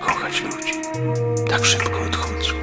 kochać ludzi. Tak szybko odchodzą.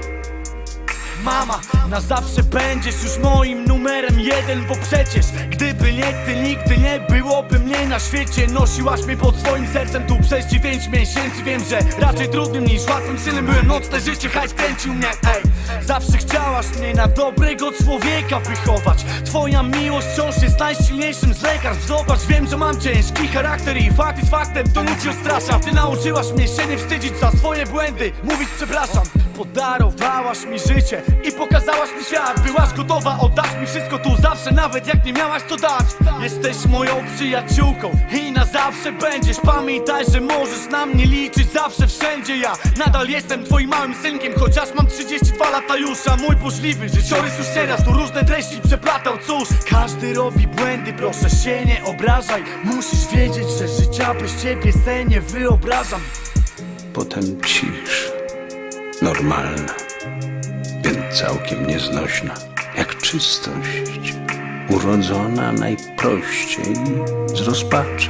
Mama, na zawsze będziesz już moim numerem jeden Bo przecież, gdyby nie ty, nigdy nie byłoby mnie na świecie Nosiłaś mnie pod swoim sercem tu przez dziewięć miesięcy Wiem, że raczej trudnym niż łatwym synem byłem Nocne życie, hajs kręcił mnie, ej Zawsze chciałaś mnie na dobrego człowieka wychować. Twoja miłość wciąż jest najsilniejszym z lekarstw. Zobacz, wiem, że mam ciężki charakter i fakt jest faktem To ludzi odstrasza. Ty nauczyłaś mnie się nie wstydzić za swoje błędy. Mówić przepraszam Podarowałaś mi życie i pokazałaś mi świat. Byłaś gotowa oddać mi wszystko tu zawsze Nawet jak nie miałaś to dać. Jesteś moją przyjaciółką i na zawsze będziesz. Pamiętaj, że możesz na mnie liczyć zawsze wszędzie Ja. Nadal jestem twoim małym synkiem Chociaż mam 32 lata już. A mój burzliwy życiorys już teraz Tu różne treści przeplatał. Cóż, każdy robi błędy Proszę się nie obrażaj. Musisz wiedzieć, że życia bez ciebie se nie wyobrażam. Potem cisz. Normalna, więc całkiem nieznośna. Jak czystość. Urodzona najprościej z rozpaczy.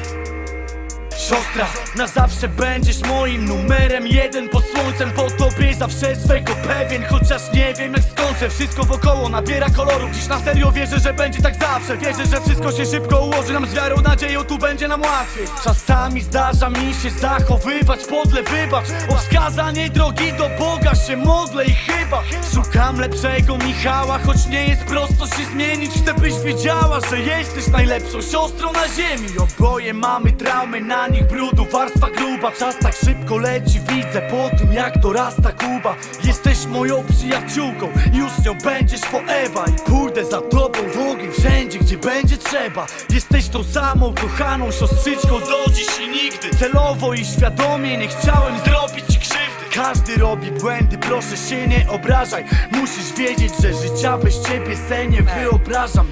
Siostra, na zawsze będziesz moim numerem jeden pod słońcem Po tobie zawsze swego pewien Chociaż nie wiem jak skończę. Wszystko wokoło nabiera kolorów Dziś na serio wierzę, że będzie tak zawsze. Wierzę, że wszystko się szybko ułoży Nam z wiarą, nadzieją tu będzie nam łatwiej. Czasami zdarza mi się zachowywać podle Wybacz, o wskazanie drogi do Boga się modlę i chyba. Szukam lepszego Michała Choć nie jest prosto się zmienić. Chcę byś wiedziała, że jesteś najlepszą siostrą na ziemi. Oboje mamy traumy, na nich brudu Warstwa gruba, czas tak szybko leci Widzę po tym jak dorasta Kuba. Jesteś moją przyjaciółką Już nią będziesz forever. I pójdę za tobą w ogień Wszędzie gdzie będzie trzeba. Jesteś tą samą kochaną siostrzyczką Do dziś i nigdy. Celowo i świadomie nie chciałem zrobić ci krzywdy. Każdy robi błędy, proszę się nie obrażaj. Musisz wiedzieć, że życia bez ciebie se nie wyobrażam.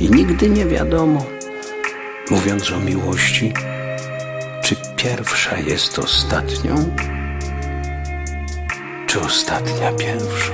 I nigdy nie wiadomo, mówiąc o miłości, czy pierwsza jest ostatnią, czy ostatnia pierwszą.